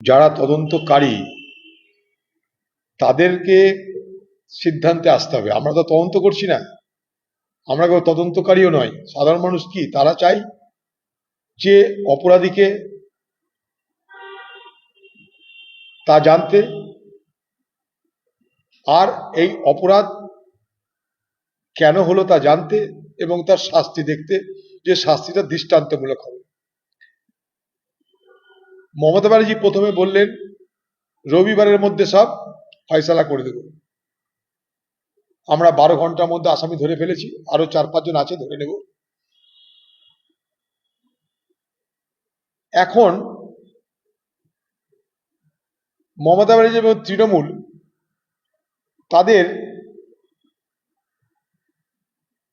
যারা তদন্তকারী, তাদেরকে সিদ্ধান্তে আসতে হবে। আমরা তো তদন্ত করছি না। আমরা কেউ তদন্তকারীও নয়। সাধারণ মানুষ কি? তারা চাই যে অপরাধীকে তা জানতে আর এই অপরাধ কেন হলো তা জানতে এবং তার শাস্তি দেখতে যে শাস্তিটা দৃষ্টান্তমূলক হবে। মমতা ব্যানার্জি প্রথমে বললেন, রবিবারের মধ্যে সব ফয়সালা করে দেব। আমরা বারো ঘণ্টার মধ্যে আসামি ধরে ফেলেছি, আরও চার পাঁচজন আছে, ধরে নেব। এখন মমতা ব্যানার্জি এবং তৃণমূল তাদের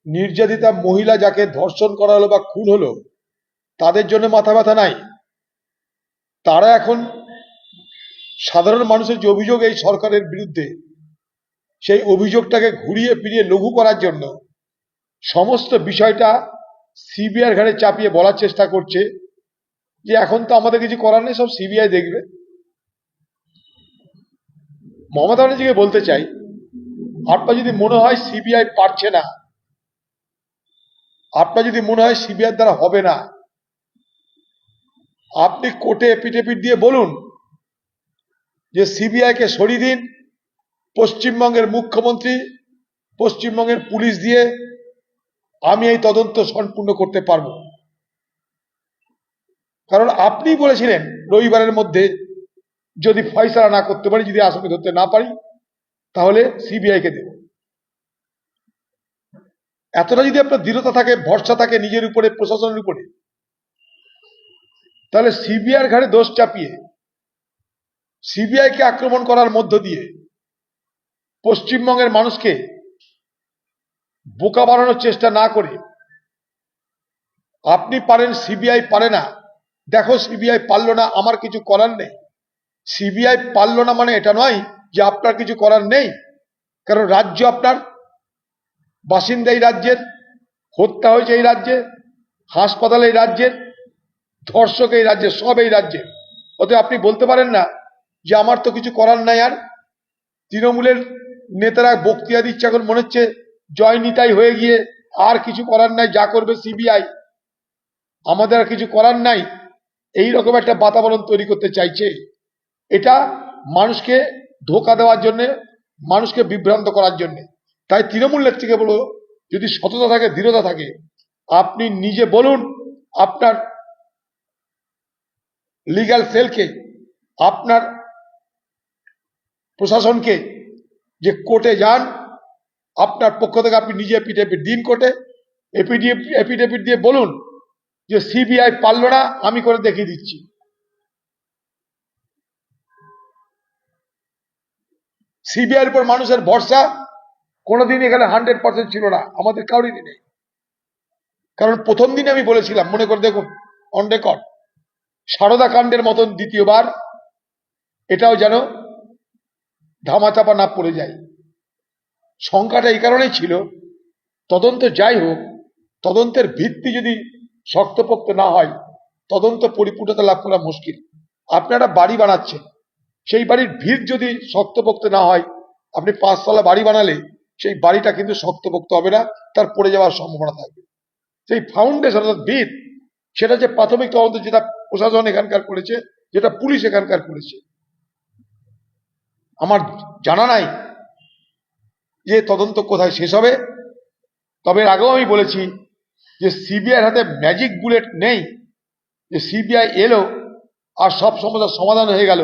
নির্যাতিতা মহিলা যাকে ধর্ষণ করা হলো বা খুন হলো, তাদের জন্য মাথা ব্যথা নাই। তারা এখন সাধারণ মানুষের যে অভিযোগ এই সরকারের বিরুদ্ধে, সেই অভিযোগটাকে ঘুরিয়ে ফিরিয়ে লঘু করার জন্য সমস্ত বিষয়টা সিবিআই ঘাড়ে চাপিয়ে বলার চেষ্টা করছে যে এখন তো আমাদের কিছু করার নেই, সব সিবিআই দেখবে। মমতা ব্যানার্জিকে বলতে চাই, আপনার যদি মনে হয় সিবিআই পারছে না, আপনার যদি মনে হয় সিবিআই দ্বারা হবে না আপনি কোর্টে এপিটেপিট দিয়ে বলুন যে সিবিআই কে সরিয়ে দিন, পশ্চিমবঙ্গের মুখ্যমন্ত্রী, পশ্চিমবঙ্গের পুলিশ দিয়ে আমি এই তদন্ত সম্পূর্ণ করতে পারব। কারণ আপনি বলেছিলেন রবিবারের মধ্যে যদি ফয়সালা না করতে পারি, যদি আসামি ধরতে না পারি, তাহলে সিবিআই কে দেব। এতটা যদি আপনার দৃঢ়তা থাকে, ভরসা থাকে নিজের উপরে, প্রশাসনের উপরে তাহলে সিবিআইয়ের ঘাড়ে দোষ চাপিয়ে সিবিআইকে আক্রমণ করার মধ্য দিয়ে পশ্চিমবঙ্গের মানুষকে বোকা বানানোর চেষ্টা না করে, আপনি পারেন, সিবিআই পারে না। দেখো, সিবিআই পারল না, আমার কিছু করার নেই। সিবিআই পারল না মানে এটা নয় যে আপনার কিছু করার নেই। কারণ রাজ্য আপনার, বাসিন্দা এই রাজ্যের, হত্যা হয়েছে এই রাজ্যে, হাসপাতাল এই রাজ্যের ধর্ষক এই রাজ্যে, সব এই রাজ্যে। অতএব আপনি বলতে পারেন না যে আমার তো কিছু করার নাই আর। তৃণমূলের নেতারা বক্তৃতা দিচ্ছে এখন মনে হচ্ছে জয় নিতাই হয়ে গিয়ে আর কিছু করার নাই, যা করবে সিবিআই। আমাদের আর কিছু করার নাই। এই রকম একটা বাতাবরণ তৈরি করতে চাইছে। এটা মানুষকে ধোকা দেওয়ার জন্য, মানুষকে বিভ্রান্ত করার জন্য। তাই তৃণমূল নেত্রীকে বলো, যদি সততা থাকে, দৃঢ়তা থাকে, আপনি নিজে বলুন আপনার লিগ্যাল সেলকে আপনার প্রশাসনকে যে কোর্টে যান, আপনার পক্ষ থেকে আপনি নিজে এপিডেভিট দিন কোর্টে এপিডিএফ এপিডেভিট দিয়ে বলুন যে সিবিআই পারল না, আমি করে দেখিয়ে দিচ্ছি। সিবিআইয়ের উপর মানুষের ভরসা কোনোদিন এখানে হান্ড্রেড পার্সেন্ট ছিল না, আমাদের কাউরিরই নেই। কারণ প্রথম দিনে আমি বলেছিলাম, মনে করে দেখুন অন রেকর্ড কাণ্ডের মতন দ্বিতীয়বার এটাও যেন ধামাচাপা না পড়ে যায়। সংখ্যাটা এই কারণেই ছিল, তদন্ত যাই হোক, তদন্তের ভিত্তি যদি শক্তপোক্ত না হয়, তদন্ত পরিপূর্ণতা লাভ করা মুশকিল। আপনারা বাড়ি বানাচ্ছেন, সেই বাড়ির ভিত যদি শক্তপোক্ত না হয়, আপনি পাঁচতলা বাড়ি বানালে সেই বাড়িটা কিন্তু শক্তপোক্ত হবে না, তার পড়ে যাওয়ার সম্ভাবনা থাকবে। সেই ফাউন্ডেশন অর্থাৎ ভিত সেটা যে প্রাথমিক তদন্ত যেটা প্রশাসন এখানকার করেছে, যেটা পুলিশ এখানকার করেছে। আমার জানা নাই যে তদন্ত কোথায় শেষ হবে। তবে এর আগেও আমি বলেছি যে সিবিআইয়ের হাতে ম্যাজিক বুলেট নেই, যে সিবিআই এলো আর সব সমস্যার সমাধান হয়ে গেল।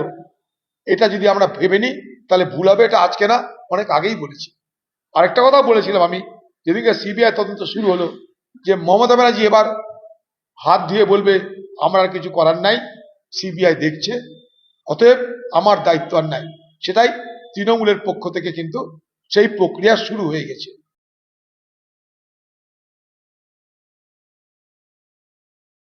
এটা যদি আমরা ভেবে নিই, তাহলে ভুল হবে, এটা আজকে না, অনেক আগেই বলেছি। আরেকটা কথা বলেছিলাম আমি যেদিকে সিবিআই তদন্ত শুরু হলো, যে মমতা ব্যানার্জি এবার হাত ধুয়ে বলবে, আমার আর কিছু করার নাই সিবিআই দেখছে, অতএব আমার দায়িত্ব আর নাই। সেটাই তৃণমূলের পক্ষ থেকে কিন্তু সেই প্রক্রিয়া শুরু হয়ে গেছে।